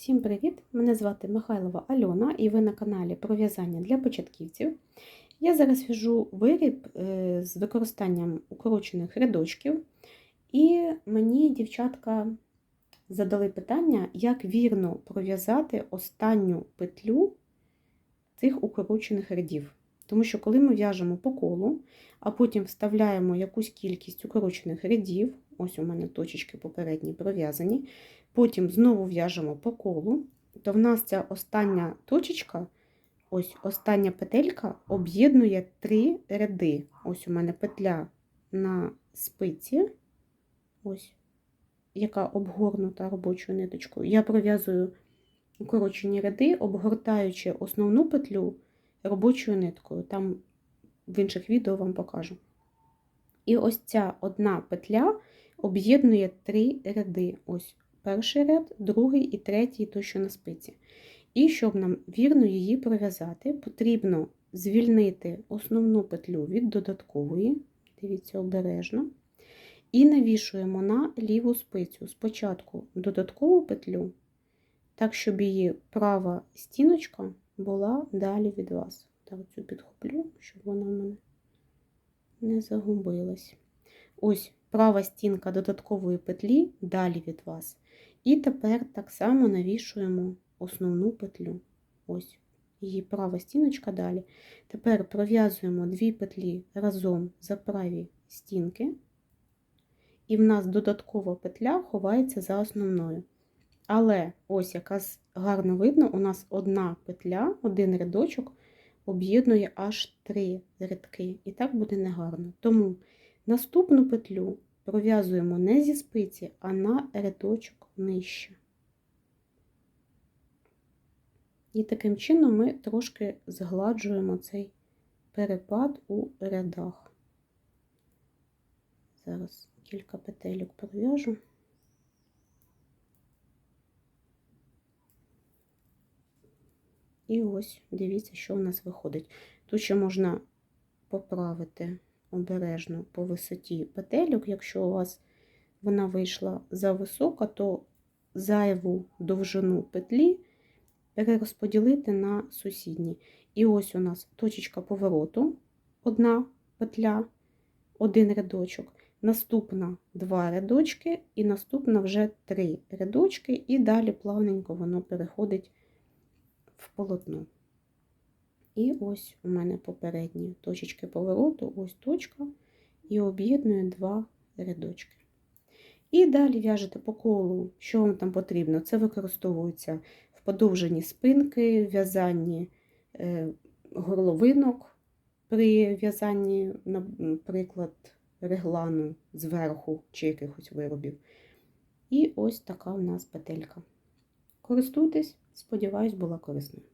Всім привіт! Мене звати Михайлова Альона і ви на каналі про в'язання для початківців. Я зараз в'яжу виріб е, з використанням укорочених рядочків, і мені дівчатка задали питання, як вірно пров'язати останню петлю цих укорочених рядів. Тому що, коли ми в'яжемо по колу, а потім вставляємо якусь кількість укорочених рядів, ось у мене точечки попередні пров'язані, потім знову в'яжемо по колу, то в нас ця остання точечка, ось остання петелька об'єднує три ряди. Ось у мене петля на спиці, ось, яка обгорнута робочою ниточкою. Я пров'язую укорочені ряди, обгортаючи основну петлю робочою ниткою. Там в інших відео вам покажу. І ось ця одна петля об'єднує три ряди. Ось перший ряд, другий і третій, той, що на спиці. І щоб нам вірно її пров'язати, потрібно звільнити основну петлю від додаткової, дивіться обережно, і навішуємо на ліву спицю спочатку додаткову петлю, так, щоб її права стіночка була далі від вас. Так, цю підхоплю, щоб вона в мене не загубилась. Ось права стінка додаткової петлі далі від вас. І тепер так само навішуємо основну петлю. Ось її права стіночка далі. Тепер пров'язуємо дві петлі разом за праві стінки, і в нас додаткова петля ховається за основною. Але ось якраз гарно видно, у нас одна петля, один рядочок об'єднує аж три рядки. І так буде негарно. Тому наступну петлю пров'язуємо не зі спиці, а на рядочок нижче. І таким чином ми трошки згладжуємо цей перепад у рядах. Зараз кілька петельок пров'яжу. І ось дивіться, що у нас виходить. Тут ще можна поправити обережно по висоті петельок. Якщо у вас вона вийшла за висока, то зайву довжину петлі перерозподілити на сусідні. І ось у нас точечка повороту, одна петля, один рядочок. Наступна два рядочки, і наступна вже три рядочки, і далі плавненько воно переходить в полотно. І ось у мене попередні точечки повороту, ось точка, і об'єднує два рядочки. І далі в'яжете по колу, що вам там потрібно. Це використовується в подовженні спинки, в'язанні е, горловинок при в'язанні, наприклад, реглану зверху чи якихось виробів. І ось така у нас петелька. Користуйтесь, сподіваюсь, була корисною.